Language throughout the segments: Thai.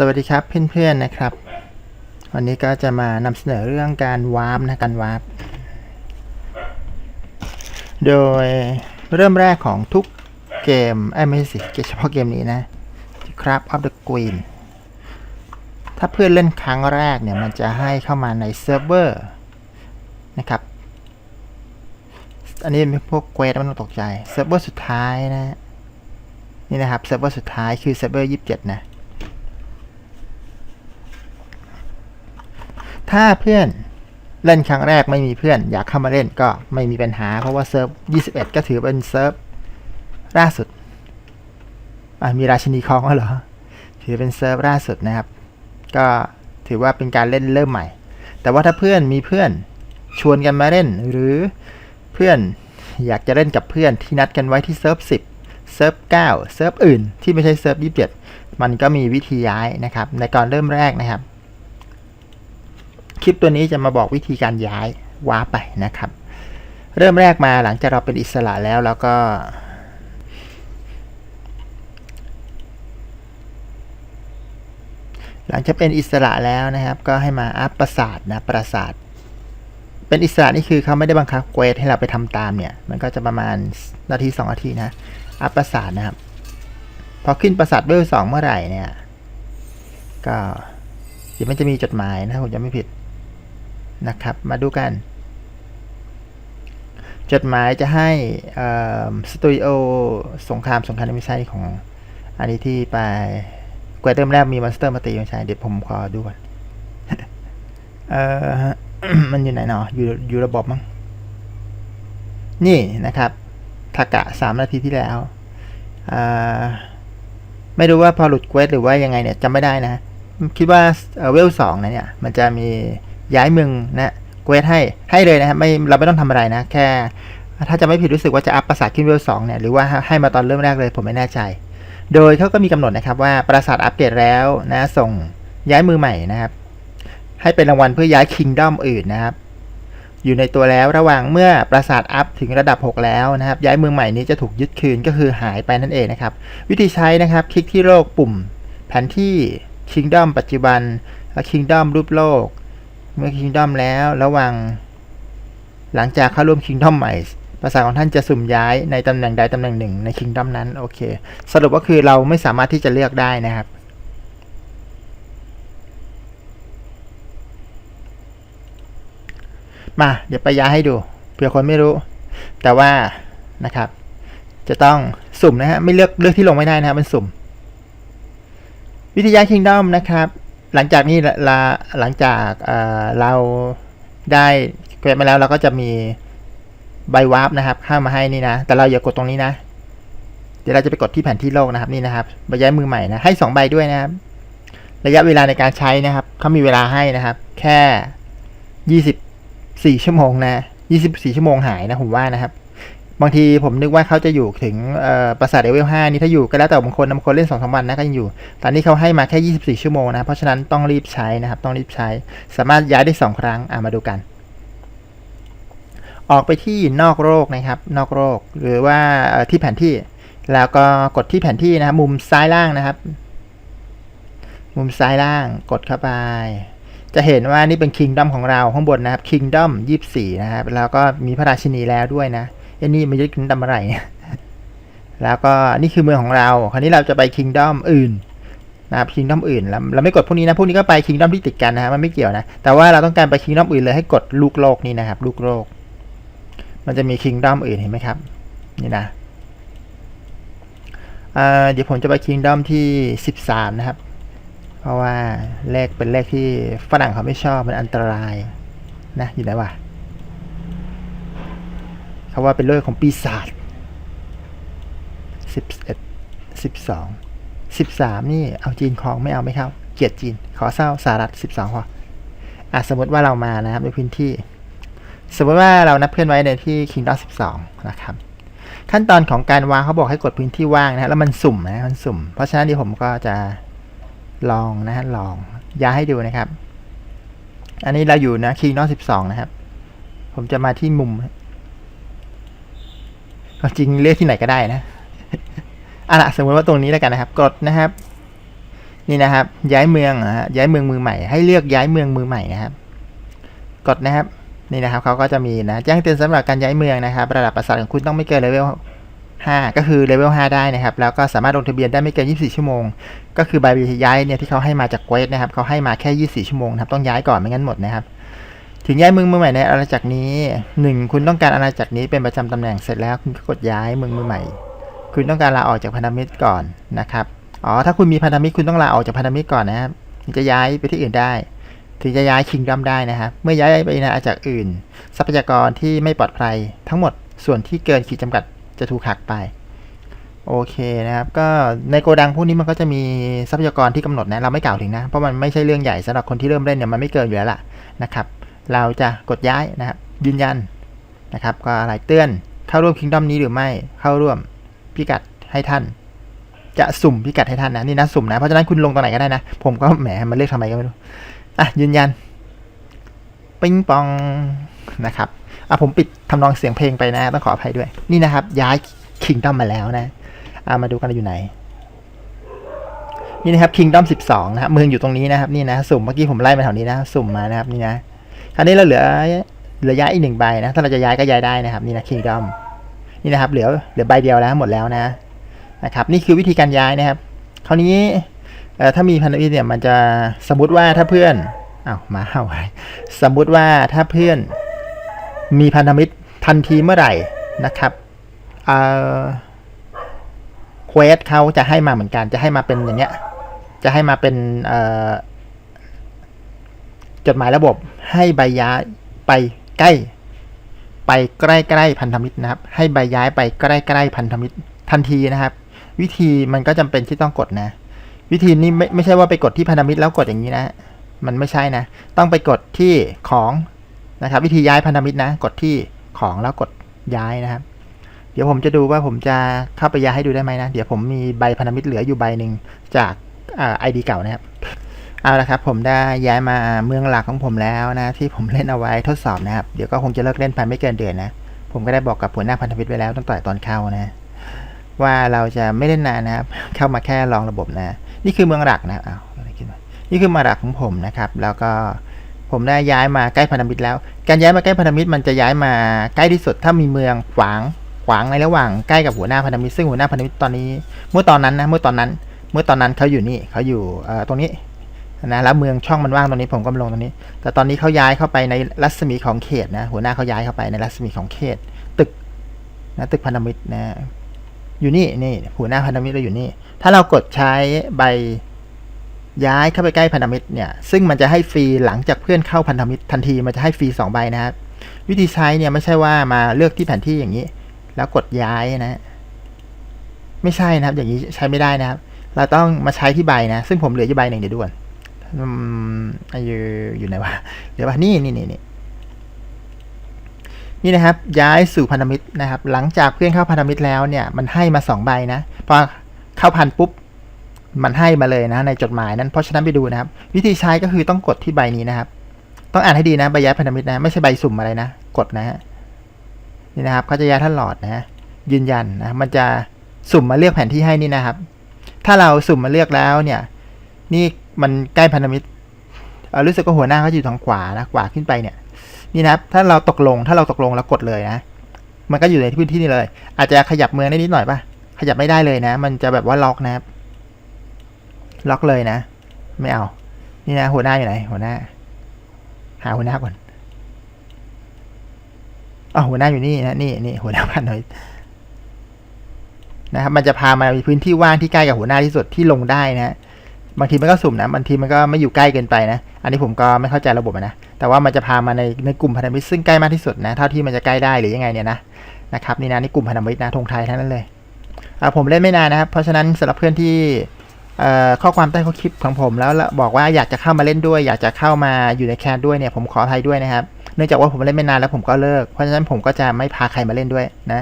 สวัสดีครับเพื่อนๆนะครับ วันนี้ก็จะมานำเสนอเรื่องการวาร์ปนะการวาร์ปโดยเริ่มแรกของทุกเกมไอ้ไม่ใช่สิเฉพาะเกมนี้นะที่ Craft of the Queen ถ้าเพื่อนเล่นครั้งแรกเนี่ย มันจะให้เข้ามาในเซิร์ฟเวอร์นะครับ อันนี้เป็นพวกเควสไม่ต้องตกใจ เซิร์ฟเวอร์สุดท้ายนะ นี่นะครับ เซิร์ฟเวอร์สุดท้ายคือเซิร์ฟเวอร์ 27 นะ ถ้าเพื่อนเล่นครั้งแรกไม่มีเพื่อน อยากเข้ามาเล่นก็ไม่มีปัญหา เพราะว่าเซิร์ฟ 21 ก็ถือเป็นเซิร์ฟล่าสุดมีราชินีคลองแล้วเหรอ ถือเป็นเซิร์ฟล่าสุดนะครับ ก็ถือว่าเป็นการเล่นเริ่มใหม่ แต่ว่าถ้าเพื่อนมีเพื่อนชวนกันมาเล่น หรือเพื่อนอยากจะเล่นกับเพื่อนที่นัดกันไว้ที่เซิร์ฟ 10 เซิร์ฟ 9 เซิร์ฟอื่น ที่ไม่ใช่เซิร์ฟ 27 มันก็มีวิธีย้ายนะครับ ในก่อนเริ่มแรกนะครับ คลิปตัวนี้จะมาบอกวิธีการย้ายวาร์ปไปนะครับ เริ่มแรกมาหลังจากเราเป็นอิสระแล้วแล้วก็หลังจากเป็นอิสระแล้วนะครับ ก็ให้มาอัพปราสาทนะปราสาท เป็นอิสระนี่คือเขาไม่ได้บังคับเควสให้เราไปทำตามเนี่ย มันก็จะประมาณนาทีสองนาทีนะอัพปราสาทนะครับ พอขึ้นปราสาทเวลสองเมื่อไหร่เนี่ย ก็เดี๋ยวมันจะมีจดหมายนะผมจะไม่ผิด นะครับ มาดูกัน จดหมายจะให้สตูดิโอสงครามสงครามไม่ใช่ของอันนี้ที่ไปกวยเติมแรกมีมอนสเตอร์มาตีไม่ใช่เดี๋ยวผมขอดูก่อนเออมันอยู่ไหนเนาะอยู่อยู่ระบบมั้งนี่นะครับทากะสามนาทีที่แล้วไม่รู้ว่าพอหลุดเควสหรือว่ายังไงเนี่ยจำไม่ได้นะ คิดว่าเวลสองนะเนี่ย มันจะมี ย้ายเมืองนะเควสให้ให้เลยนะครับไม่เราไม่ต้องทำอะไรนะ แค่ ถ้าจะไม่ผิดรู้สึกว่าจะอัพปราสาทขึ้นเวลสองเนี่ยหรือว่าให้มาตอนเริ่มแรกเลยผมไม่แน่ใจ โดยเขาก็มีกำหนดนะครับว่าปราสาทอัปเกรดแล้วนะส่งย้ายมือใหม่นะครับ ให้เป็นรางวัลเพื่อย้ายคิงดอมอื่นนะครับอยู่ในตัวแล้วระหว่างเมื่อปราสาทอัพถึงระดับ 6 แล้วนะครับ ย้ายเมืองใหม่นี้จะถูกยึดคืนก็คือหายไปนั่นเองนะครับ วิธีใช้นะครับ คลิกที่โลกปุ่ม แผนที่ Kingdom ปัจจุบันและ Kingdom รูปโลก เมื่อ Kingdom แล้วระหว่างหลังจากเข้าร่วม Kingdom ใหม่ภาษาของท่านจะสุ่มย้ายในตำแหน่งใดตำแหน่งหนึ่งใน Kingdom นั้นโอเค สรุปก็คือเราไม่สามารถที่จะเลือกได้นะครับมาเดี๋ยวไปย้ายให้ดูเผื่อคนไม่รู้ แต่ว่านะครับ จะต้องสุ่มนะฮะไม่เลือกเลือกที่ลงไม่ได้นะครับมันสุ่ม วิทยาคิงดอมนะครับ หลังจากนี้ลาหลังจากเราได้เกรดมาแล้วเราก็จะมีใบวาร์ปนะครับเข้ามาให้นี่นะ แต่เราอย่ากดตรงนี้นะ เดี๋ยวเราจะไปกดที่แผนที่โลกนะครับนี่นะครับใบย้ายมือใหม่นะให้สองใบด้วยนะครับ ระยะเวลาในการใช้นะครับเขามีเวลาให้นะครับ แค่ยี่สิบสี่ชั่วโมงนะยี่สิบสี่ชั่วโมงหายนะผมว่านะครับ บางทีผมนึกว่าเขาจะอยู่ถึงปราสาทเลเวลห้านี่ถ้าอยู่ก็แล้วแต่บางคนบางคนเล่นสองสามวันนะก็ยังอยู่ ตอนนี้เขาให้มาแค่ยี่สิบสี่ชั่วโมงนะ เพราะฉะนั้นต้องรีบใช้นะครับ ต้องรีบใช้ สามารถย้ายได้สองครั้งอ่ามาดูกัน ออกไปที่นอกโลกนะครับ นอกโลกหรือว่าที่แผนที่ แล้วก็กดที่แผนที่นะครับมุมซ้ายล่างนะครับ มุมซ้ายล่างกดเข้าไปจะเห็นว่านี่เป็นคิงดอมของเราข้างบนนะครับคิงดอมยี่สี่นะครับ แล้วก็มีพระราชินีแล้วด้วยนะ ไอ้นี่มันยึดคิงดอมอะไรแล้วก็นี่คือเมืองของเรา คราวนี้เราจะไปคิงดอมอื่นนะครับคิงดอมอื่นแล้วเราไม่กดพวกนี้นะพวกนี้ก็ไปคิงดอมที่ติดกันนะฮะมันไม่เกี่ยวนะ แต่ว่าเราต้องการไปคิงดอมอื่นเลยให้กดลูกโลกนี่นะครับ ลูกโลก มันจะมีคิงดอมอื่นเห็นไหมครับ นี่นะเดี๋ยวผมจะไปคิงดอมที่สิบสามนะครับ เพราะว่าเลขเป็นเลขที่ฝรั่งเขาไม่ชอบมันอันตรายนะอยู่ไหนวะ เขาว่าเป็นเลขของปีศาจสิบเอ็ดสิบสองสิบสามนี่เอาจีนคลองไม่เอาไม่เข้าเกลียดจีน ขอเศร้าสหรัฐสิบสองพออะสมมติว่าเรามานะครับในพื้นที่ สมมติว่าเรานับเพื่อนไว้ในที่ Kingdom 12นะครับ ขั้นตอนของการวางเขาบอกให้กดพื้นที่ว่างนะแล้วมันสุ่มนะมันสุ่ม เพราะฉะนั้นเดี๋ยวผมก็จะลองนะฮะลองย้ายให้ดูนะครับ อันนี้เราอยู่นะ Kingdom 12นะครับ ผมจะมาที่มุม จริงเลือกที่ไหนก็ได้นะอะละสมมติว่าตรงนี้แล้วกันนะครับ กดนะครับ นี่นะครับ ย้ายเมืองนะฮะย้ายเมืองมือใหม่ ให้เลือกย้ายเมืองมือใหม่นะครับ กดนะครับ นี่นะครับเขาก็จะมีนะ แจ้งเตือนสำหรับการย้ายเมืองนะครับ ระดับประสาทของคุณต้องไม่เกินเลเวล5ก็คือเลเวล5ได้นะครับ แล้วก็สามารถลงทะเบียนได้ไม่เกิน 24 ชั่วโมง ก็คือใบย้ายเนี่ยที่เขาให้มาจากเวสนะครับเขาให้มาแค่ 24 ชั่วโมงนะครับ ต้องย้ายก่อนไม่งั้นหมดนะครับ ถึงย้ายเมืองมือใหม่ในอาณาจักรนี้หนึ่งคุณต้องการอาณาจักรนี้เป็นประจำตำแหน่งเสร็จแล้วคุณก็กดย้ายเมืองมือใหม่ คุณต้องการลาออกจากพันธมิตรก่อนนะครับอ๋อถ้าคุณมีพันธมิตรคุณต้องลาออกจากพันธมิตรก่อนนะครับถึงจะย้ายไปที่อื่นได้ ถึงจะย้ายคิงดัมได้นะครับเมื่อย้ายไปในอาณาจักรอื่น ทรัพยากรที่ไม่ปลอดภัยทั้งหมดส่วนที่เกินขีดจำกัดจะถูกหักไปโอเคนะครับก็ในโกดังพวกนี้มันก็จะมีทรัพยากรที่กำหนดนะเราไม่กล่าวถึงนะ เพราะมันไม่ใช่เรื่องใหญ่สำหรับคนที่เริ่มเล่นเนี่ยมันไม่เกินอยู่แล้วล่ะนะครับ เราจะกดย้ายนะครับยืนยันนะครับ ก็อะไรเตือนเข้าร่วมคิงดัมนี้หรือไม่เข้าร่วมพิกัดให้ท่าน จะสุ่มพิกัดให้ท่านนะนี่นะสุ่มนะเพราะฉะนั้นคุณลงตรงไหนก็ได้นะ ผมก็แหมมันเลือกทำไมก็ไม่รู้อะยืนยันปิงปองนะครับอะผมปิดทำนองเสียงเพลงไปนะ ต้องขออภัยด้วย นี่นะครับ ย้ายคิงดอมมาแล้วนะอะมาดูกันอยู่ไหน นี่นะครับคิงดอมสิบสองนะครับเมืองอยู่ตรงนี้นะครับ นี่นะ สุ่มเมื่อกี้ผมไล่มาแถวนี้นะ สุ่มมานะครับ นี่นะ คราวนี้เราเหลือเหลือย้ายอีกหนึ่งใบนะ ถ้าเราจะย้ายก็ย้ายได้นะครับ นี่นะคิงดอมนี่นะครับ เหลือเหลือใบเดียวแล้วหมดแล้วนะนะครับ นี่คือวิธีการย้ายนะครับ คราวนี้ถ้ามีพันธมิตรเนี่ยมันจะสมมติว่าถ้าเพื่อนอ้าวมาเห่าอะไรสมมุติว่าถ้าเพื่อนมีพันธมิตรทันทีเมื่อไหร่นะครับเอ่อเควสเขาจะให้มาเหมือนกัน จะให้มาเป็นอย่างเงี้ย จะให้มาเป็นเอ่อ จดหมายระบบให้ใบย้ายไปใกล้ ไปใกล้ๆพันธมิตรนะครับ ให้ใบย้ายไปใกล้ๆพันธมิตรทันทีนะครับ วิธีมันก็จำเป็นที่ต้องกดนะ วิธีนี้ไม่ไม่ใช่ว่าไปกดที่พันธมิตรแล้วกดอย่างนี้นะ มันไม่ใช่นะ ต้องไปกดที่ของนะครับ วิธีย้ายพันธมิตรนะ กดที่ของแล้วกดย้ายนะครับ เดี๋ยวผมจะดูว่าผมจะเข้าไปย้ายให้ดูได้ไหมนะ เดี๋ยวผมมีใบพันธมิตรเหลืออยู่ใบหนึ่งจากไอดีเก่านะครับ เอาละครับผมได้ย้ายมาเมืองหลักของผมแล้วนะที่ผมเล่นเอาไว้ทดสอบนะครับ เดี๋ยวก็คงจะเลิกเล่นภายไม่เกินเดือนนะ ผมก็ได้บอกกับหัวหน้าพันธมิตรไว้แล้วตั้งแต่ตอนเข้านะ ว่าเราจะไม่เล่นนานนะครับ เข้ามาแค่ลองระบบนะ นี่คือเมืองหลักนะอ้าวอะไรขึ้นมานี่คือเมืองหลักของผมนะครับ แล้วก็ผมได้ย้ายมาใกล้พันธมิตรแล้ว การย้ายมาใกล้พันธมิตรมันจะย้ายมาใกล้ที่สุดถ้ามีเมืองขวางขวางในระหว่างใกล้กับหัวหน้าพันธมิตรซึ่งหัวหน้าพันธมิตรตอนนี้ เมื่อตอนนั้นนะเมื่อตอนนั้น เมื่อตอนนั้นเขาอยู่นี่เขาอยู่ตรงนี้ นะแล้วเมืองช่องมันว่างตรงนี้ผมก็มลงตรงนี้ แต่ตอนนี้เขาย้ายเข้าไปในรัศมีของเขตนะ หัวหน้าเขาย้ายเข้าไปในรัศมีของเขต ตึกนะตึกพันธมิตรนะ อยู่นี่นี่หัวหน้าพันธมิตรเราอยู่นี่ ถ้าเรากดใช้ใบย้ายเข้าไปใกล้พันธมิตรเนี่ย ซึ่งมันจะให้ฟรีหลังจากเพื่อนเข้าพันธมิตรทันทีมันจะให้ฟรีสองใบนะครับ วิธีใช้เนี่ยไม่ใช่ว่ามาเลือกที่แผนที่อย่างนี้ แล้วกดย้ายนะ ไม่ใช่นะครับ อย่างนี้ใช้ไม่ได้นะครับ เราต้องมาใช้ที่ใบนะ ซึ่งผมเหลืออยู่ใบหนึ่งเดี๋ยวด่วน อืมอยู่อยู่ไหนวะเดี๋ยวว่านี่นี่นี่นี่นี่นะครับ ย้ายสู่พันธมิตรนะครับ หลังจากเพื่อนเข้าพันธมิตรแล้วเนี่ยมันให้มาสองใบนะพอเข้าพันปุ๊บมันให้มาเลยนะในจดหมายนั้นเพราะฉะนั้นไปดูนะครับ วิธีใช้ก็คือต้องกดที่ใบนี้นะครับ ต้องอ่านให้ดีนะใบย้ายพันธมิตรนะไม่ใช่ใบสุ่มอะไรนะกดนะฮะนี่นะครับเขาจะย้ายท่านหลอดนะยืนยันนะมันจะสุ่มมาเลือกแผนที่ให้นี่นะครับ ถ้าเราสุ่มมาเลือกแล้วเนี่ย นี่ มันใกล้พันธมิตรรู้สึกว่าหัวหน้าเขาอยู่ทางขวานะขวาขึ้นไปเนี่ย นี่นะครับ ถ้าเราตกลงถ้าเราตกลงแล้วกดเลยนะ มันก็อยู่ในพื้นที่นี้เลย อาจจะขยับเมืองได้นิดหน่อยป่ะ ขยับไม่ได้เลยนะ มันจะแบบว่าล็อกนะครับ ล็อกเลยนะ ไม่เอา นี่นะ หัวหน้าอยู่ไหน หัวหน้า หาหัวหน้าก่อนอ๋อหัวหน้าอยู่นี่นะ นี่นี่หัวหน้าพันหน่อยนะครับ มันจะพามามีพื้นที่ว่างที่ใกล้กับหัวหน้าที่สุดที่ลงได้นะ บางทีมันก็สุ่มนะบางทีมันก็ไม่อยู่ใกล้เกินไปนะ อันนี้ผมก็ไม่เข้าใจระบบนะ แต่ว่ามันจะพามาในในกลุ่มพันธมิตรซึ่งใกล้มากที่สุดนะ เท่าที่มันจะใกล้ได้หรือยังไงเนี่ยนะนะครับนี่นะนี่กลุ่มพันธมิตรนะธงไทยทั้งนั้นเลยอ่าผมเล่นไม่นานนะครับ เพราะฉะนั้นสำหรับเพื่อนที่เอ่อข้อความใต้ข้อคลิปของผมแล้วบอกว่าอยากจะเข้ามาเล่นด้วย อยากจะเข้ามาอยู่ในแคนด้วยเนี่ยผมขออภัยด้วยนะครับ เนื่องจากว่าผมเล่นไม่นานแล้วผมก็เลิก เพราะฉะนั้นผมก็จะไม่พาใครมาเล่นด้วยนะ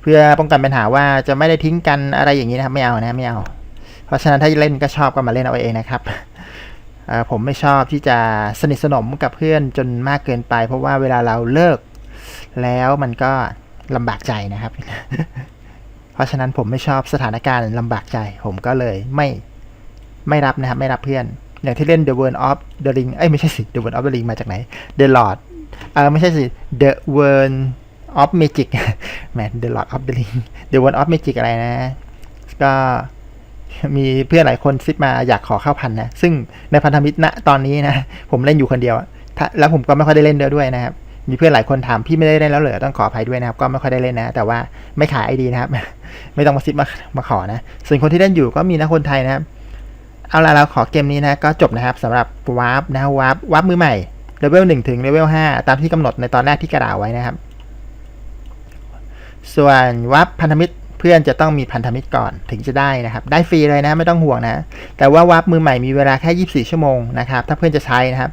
เพื่อป้องกันปัญหาว่าจะไม่ได้ทิ้งกันอะไรอย่างนี้นะครับไม่เอานะไม่เอา เพราะฉะนั้นถ้าเล่นก็ชอบก็มาเล่นเอาเองนะครับผมไม่ชอบที่จะสนิทสนมกับเพื่อนจนมากเกินไป เพราะว่าเวลาเราเลิก แล้วมันก็ลำบากใจนะครับ เพราะฉะนั้นผมไม่ชอบสถานการณ์ลำบากใจ ผมก็เลยไม่ไม่รับนะครับ ไม่รับเพื่อน อย่างที่เล่น The World of the Ring เอ้ยไม่ใช่สิ The World of the Ring มาจากไหน The Lord เออไม่ใช่สิ The World of Magic แหม The Lord of the Ring The World of Magic อะไรนะ ก็ มีเพื่อนหลายคนซิดมาอยากขอเข้าพันนะ ซึ่งในพันธมิตรณตอนนี้นะ ผมเล่นอยู่คนเดียว แล้วผมก็ไม่ค่อยได้เล่นด้วด้วยนะครับ มีเพื่อนหลายคนถามพี่ไม่ได้เล่นแล้วเหรอต้องขออภัยด้วยนะครับ ก็ไม่ค่อยได้เล่นนะ แต่ว่าไม่ขายไอดีนะครับ ไม่ต้องมาซิดมามาขอนะ ส่วนคนที่เล่นอยู่ก็มีนะคนไทยนะครับ เอาละเราขอเกมนี้นะ ก็จบนะครับสำหรับวาร์ปนะวาร์ปวาร์ปมือใหม่เลเวลหนึ่งถึงเลเวลห้าตามที่กำหนดในตอนแรกที่กระดาษไว้นะครับ ส่วนวาร์ปพันธมิตร พื่อนจะต้องมีพันธมิตรก่อนถึงจะได้นะครับ ได้ฟรีเลยนะไม่ต้องห่วงนะ แต่ว่าวาร์ปมือใหม่มีเวลาแค่ 24 ชั่วโมงนะครับ ถ้าเพื่อนจะใช้นะครับ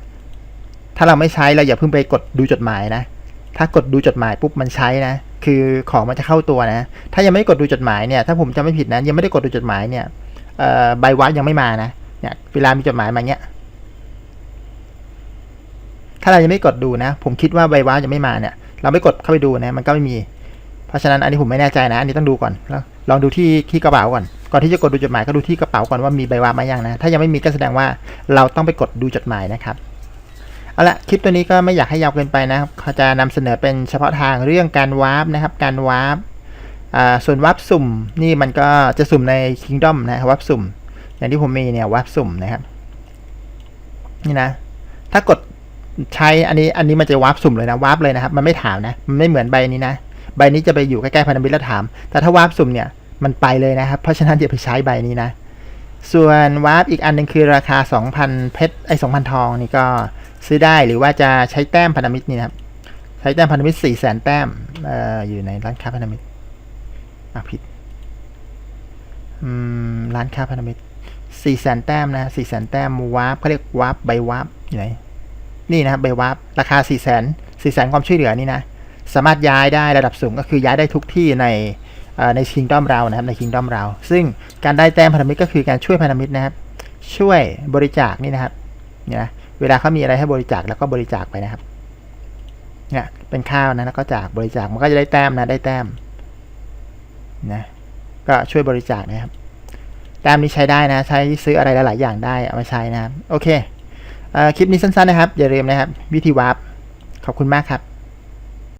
ถ้าเราไม่ใช้เราอย่าเพิ่งไปกดดูจดหมายนะ ถ้ากดดูจดหมายปุ๊บมันใช้นะ คือของมันจะเข้าตัวนะ ถ้ายังไม่กดดูจดหมายเนี่ย ถ้าผมจำไม่ผิดนะยังไม่ได้กดดูจดหมายเนี่ยใบวัดยังไม่มานะ เนี่ยเวลามีจดหมายมาเงี้ย ถ้าเรายังไม่กดดูนะ ผมคิดว่าใบว้ายังไม่มาเนี่ย เราไม่กดเข้าไปดูนะ มันก็ไม่มี เพราะฉะนั้นอันนี้ผมไม่แน่ใจนะ อันนี้ต้องดูก่อนแล้วลองดูที่ที่กระเป๋าก่อน ก่อนที่จะกดดูจดหมายก็ดูที่กระเป๋าก่อนว่ามีใบวามายังนะ ถ้ายังไม่มีก็แสดงว่าเราต้องไปกดดูจดหมายนะครับ เอาละคลิปตัวนี้ก็ไม่อยากให้ยาวเกินไปนะครับเขาจะนำเสนอเป็นเฉพาะทางเรื่องการวาร์ปนะครับ การวาร์ปส่วนวาร์ปสุ่มนี่มันก็จะสุ่มใน Kingdom นะวาร์ปสุ่ม อย่างที่ผมมีเนี่ยวาร์ปสุ่มนะครับนี่นะ ถ้ากดใช้อันนี้อันนี้มันจะวาร์ปสุ่มเลยนะวาร์ปเลยนะครับ มันไม่ถามนะ มันไม่เหมือนใบนี้นะ ใบนี้จะไปอยู่ใกล้ๆพันธมิตรแล้วถาม แต่ถ้าวาร์ปสุ่มเนี่ยมันไปเลยนะครับ เพราะฉะนั้นอย่าไปใช้ใบนี้นะ ส่วนวาร์ปอีกอันหนึงคือราคา 2,000 เพชรไอ้2,000 ทองนี่ก็ซื้อได้หรือว่าจะใช้แต้มพันธมิตรนี่นะครับ ใช้แต้มพันธมิตร4 0 0 0 0 0แต้มอออยู่ในร้านค้าพันธมิตรอะผิดร้านค้าพันธมิตรสี่แสนแต้มนะสี่แสนแต้มวาร์ปเขาเรียกวาร์ปใบวาร์ปอยู่ไหนนี่นะครับใบวาร์ปราคาสี่แสนสี่แสนความช่วยเหลือนี่นะ สามารถย้ายได้ระดับสูงก็คือย้ายได้ทุกที่ในในคิงด้อมเรานะครับในคิงด้อมเรา ซึ่งการได้แต้มพันธมิตรก็คือการช่วยพันธมิตรนะครับ ช่วยบริจาคนี่นะครับเนี่ยนะเวลาเขามีอะไรให้บริจาคแล้วก็บริจาคไปนะครับเนี่ยเป็นข้าวนะแล้วก็จากบริจาคมันก็จะได้แต้มนะได้แต้มนะก็ช่วยบริจาคนะครับแต้มนี้ใช้ได้นะ ใช้ซื้ออะไรหลาย ๆ อย่างได้เอามาใช้นะครับโอเคเอคลิปนี้สั้น ๆ นะครับ อย่าลืมนะครับ วิธีวาร์ปขอบคุณมากครับ